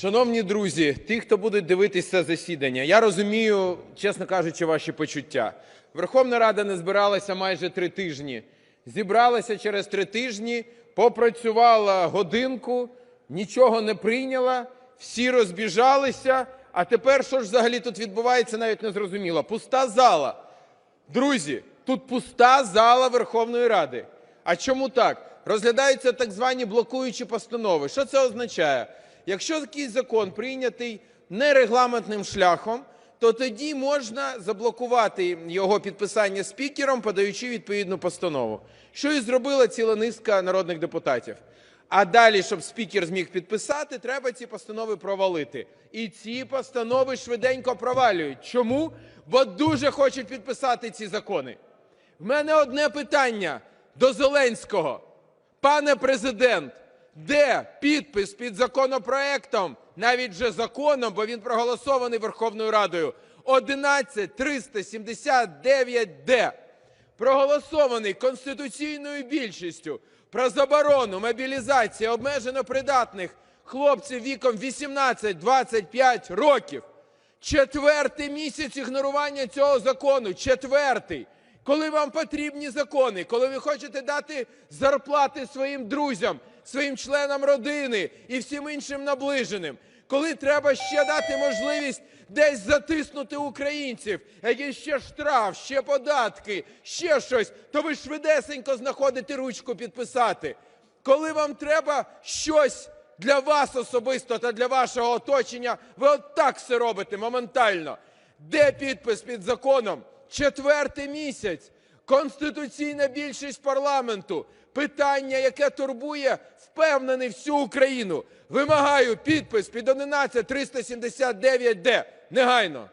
Шановні друзі, ті, хто будуть дивитися засідання, я розумію, чесно кажучи, ваші почуття. Верховна Рада не збиралася майже три тижні. Зібралася через три тижні, попрацювала годинку, нічого не прийняла, всі розбіжалися. А тепер що ж взагалі тут відбувається, навіть не зрозуміло. Пуста зала. Друзі, тут пуста зала Верховної Ради. А чому так? Розглядаються так звані блокуючі постанови. Що це означає? Якщо якийсь закон прийнятий нерегламентним шляхом, то тоді можна заблокувати його підписання спікером, подаючи відповідну постанову. Що і зробила ціла низка народних депутатів. А далі, щоб спікер зміг підписати, треба ці постанови провалити. І ці постанови швиденько провалюють. Чому? Бо дуже хочуть підписати ці закони. В мене одне питання до Зеленського. Пане президент, де підпис під законопроектом, навіть вже законом, бо він проголосований Верховною Радою, 11379-д, проголосований конституційною більшістю про заборону мобілізації обмежено придатних хлопців віком 18-25 років. Четвертий місяць ігнорування цього закону. Четвертий. Коли вам потрібні закони, коли ви хочете дати зарплати своїм друзям, своїм членам родини і всім іншим наближеним, коли треба ще дати можливість десь затиснути українців, якийсь ще штраф, ще податки, ще щось, то ви швидесенько знаходите ручку підписати. Коли вам треба щось для вас особисто та для вашого оточення, ви отак все робите моментально. Де підпис під законом? Четвертий місяць. Конституційна більшість парламенту. Питання, яке турбує, впевнений всю Україну. Вимагаю підпис під 11379-д. Негайно.